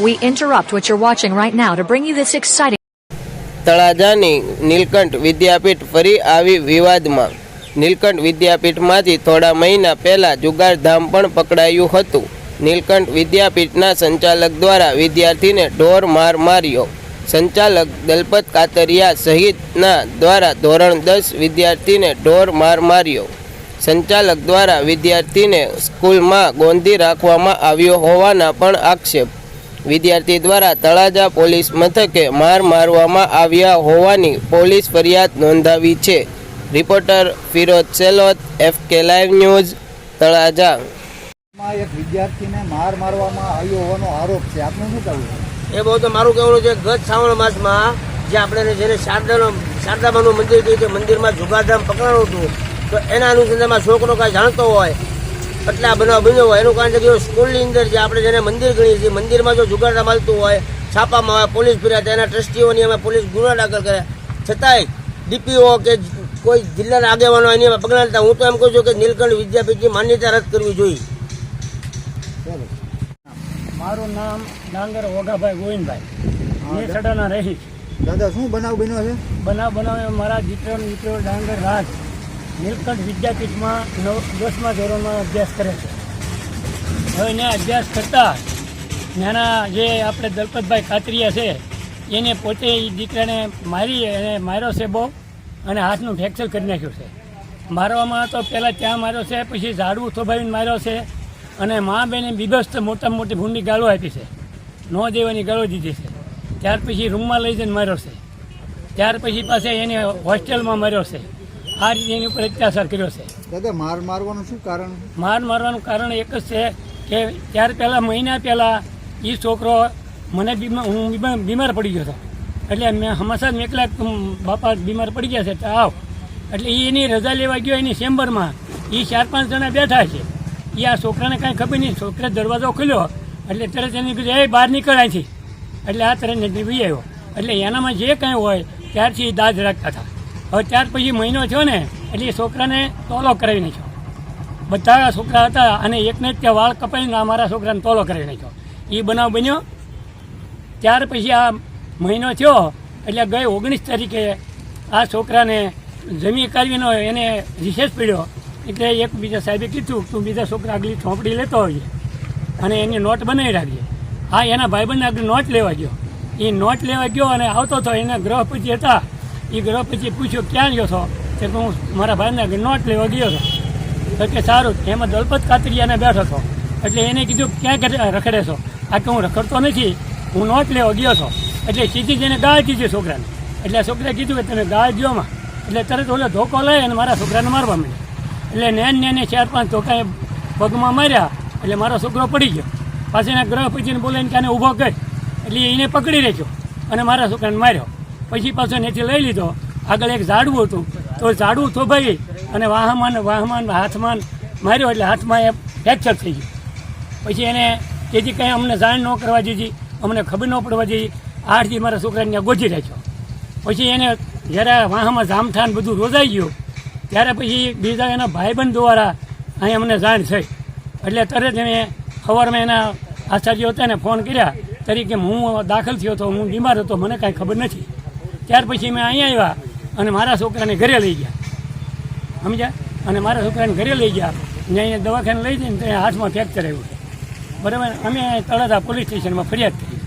We interrupt what you're watching right now to bring you this exciting તળાજાની Nilkanth વિદ્યાપીઠ ફરી આવી વિવાદમાં. નીલકંઠ વિદ્યાપીઠમાંથી થોડા મહિના પહેલા જુગારધામ પણ પકડાયું હતું. નીલકંઠ વિદ્યાપીઠના સંચાલક દ્વારા વિદ્યાર્થીને ઢોર માર માર્યો. સંચાલક દલપત કાતરિયા સહિતના દ્વારા ધોરણ દસ વિદ્યાર્થીને ઢોર માર માર્યો. સંચાલક દ્વારા વિદ્યાર્થીને સ્કૂલમાં ગોંધી રાખવામાં આવ્યો હોવાના પણ આક્ષેપ. વિદ્યાર્થી દ્વારા તળાજા પોલીસ મથકે માર મારવામાં આવ્યા હોવાની પોલીસ ફરિયાદ નોંધાવી છે. Reporter Firoz Selot FK live news Talaja. એક વિદ્યાર્થીને માર મારવામાં આવ્યો હોવાનો આરોપ છે. આપનું શું કહેવું? એ બહુ તો મારું કહેવાનું છે ગત શ્રાવણ માસમાં જે આપણે જેને શારદાનો શારદામાનું મંદિર કહ્યું કે મંદિરમાં જુગાધામ પકડાણું હતું તો એના અનુસંધાનમાં છોકરો કાંઈ જાણતો હોય એટલે આ બનાવ બન્યો હોય. એનું કારણ છે કે સ્કૂલની અંદર જે આપણે જેને મંદિર ગણીએ છીએ મંદિરમાં જો જુગાડા માલતું હોય છાપામાં આવે પોલીસ ફરિયાદ થાય, એના ટ્રસ્ટીઓની અમે પોલીસ ગુનો દાખલ કરે છતાંય ડીપીઓ કે કોઈ જિલ્લાના આગેવાનો એની એમાં પગલાં લેતા હું તો એમ કહું છું કે નીલકંઠ વિદ્યાપીઠની માન્યતા રદ કરવી જોઈએ. મારું નામ ડાંગર ઓગાભાઈ ગોવિંદભાઈ. મેં સડાના રહી. દાદા શું બનાવ બન્યો છે? બનાવ બનાવ મારા દીકરાનો દીકરો ડાંગર રાજ. નીલકંઠ વિદ્યાપીઠમાં નવ દસમા ધોરણમાં અભ્યાસ કરે છે. હવે એના અભ્યાસ કરતા નાના જે આપણે દલપતભાઈ કાતરિયા છે, એને પોતે એ દીકરાને મારી અને માર્યો છે બહુ અને હાથનું ફ્રેક્ચર કરી નાખ્યું છે. મારવામાં તો પહેલાં ત્યાં માર્યો છે, પછી ઝાડવું થોભાવીને માર્યો છે અને મા બેને બીબસ્ત મોટામાં મોટી ભૂંડી ગાળો આપી છે. નો દેવાની ગાળો દીધી છે. ત્યાર પછી રૂમમાં લઈ જઈને માર્યો છે. ત્યાર પછી પાસે એને હોસ્ટેલમાં માર્યો છે. આ રીતે એની ઉપર અત્યાચાર કર્યો છે. દાદા માર મારવાનું શું કારણ? માર મારવાનું કારણ એક જ છે કે ત્યાર પહેલાં મહિના પહેલાં એ છોકરો મને બીમાર હું બીમાર પડી ગયો હતો. એટલે મેં હંમેશા મેં એકલા બાપા બીમાર પડી ગયા છે તો આવ. એટલે એની રજા લેવા ગયો એની ચેમ્બરમાં. એ ચાર પાંચ જણા બેઠા છે. એ આ છોકરાને કાંઈ ખબર નહીં છોકરા દરવાજો ખુલ્યો. એટલે તરત એને કીધું એ બહાર નીકળ અહીંથી. એટલે આ તરત નજીક બી આવ્યો. એટલે એનામાં જે કાંઈ હોય ત્યારથી એ દાજ રાખતા હતા. હવે ત્યાર પછી મહિનો થયો ને, એટલે છોકરાને તોલો કરાવી નાખ્યો. બધા છોકરા હતા અને એકને ત્યાં વાળ કપાઈને અમારા છોકરાને તોલો કરાવી નાખ્યો. એ બનાવ બન્યો. ત્યાર પછી આ મહિનો થયો, એટલે ગઈ ઓગણીસ તારીખે આ છોકરાને જમી કાઢવીનો એને રિસેસ પડ્યો. એટલે એક બીજા સાહેબે કીધું, તું બીજા છોકરા આગલી ચોપડી લેતો હોય અને એની નોટ બનાવી રાખજે. હા, એના ભાઈબંધને આગળ નોટ લેવા ગયો. એ નોટ લેવા ગયો અને આવતો હતો એના ગ્રહપતિ હતા. એ ગૃહપતિ પૂછ્યો, ક્યાં ગયો છો? તો હું મારા ભાઈને નોટ લેવા ગયો હતો કે, સારું, એમાં દલપત કાતરિયાને બેઠો હતો એટલે એને કીધું, ક્યાં રખડે છો? આ કે હું રખડતો નથી, હું નોટ લેવા ગયો છો. એટલે સીધી જઈને ગાળ દીધી છોકરાને. એટલે છોકરાએ કીધું કે, તમે ગાળ દોમાં એટલે તરત ઓલો ધોકો લઈ અને મારા છોકરાને મારવા માંડ્યો. એટલે નેન નેને ચાર પાંચ ધોકાએ પગમાં માર્યા, એટલે મારો છોકરો પડી ગયો. પાછી ગ્રહ પછીને બોલાવીને કે ઊભો કર. એટલે એને પકડી રાખ્યો અને મારા છોકરાને માર્યો. પછી પાછો એથી લઈ લીધો. આગળ એક ઝાડવું હતું. તો ઝાડવું થોભાઈ અને વાહમાન વાહમાન હાથમાં માર્યો એટલે હાથમાં એ ફ્રેક્ચર થઈ ગયું. પછી એને તેથી કંઈ અમને જાણ ન કરવા દીધી. અમને ખબર ન પડવા દીધી. આઠથી મારા છોકરાને ગોજી રાખ્યો. પછી એને જ્યારે વાહમાં જામઠાન બધું રોજાઈ ગયું, ત્યારે પછી બીજા એના ભાઈબંધ દ્વારા અહીં અમને જાણ થઈ. એટલે તરત એને સવારમાં એના આચાર્ય હતા ને ફોન કર્યા. તરીકે હું દાખલ થયો હતો હું બીમાર હતો, મને કાંઈ ખબર નથી. ત્યાર પછી મેં અહીંયા આવ્યા અને મારા છોકરાને ઘરે લઈ ગયા. સમજ્યા? અને મારા છોકરાને ઘરે લઈ ગયા. ને અહીંયા દવાખાને લઈ જઈને ત્યાં હાથમાં ફ્રેક્ચર આવ્યું બરાબર? અમે તળાજા પોલીસ સ્ટેશનમાં ફરિયાદ કરી.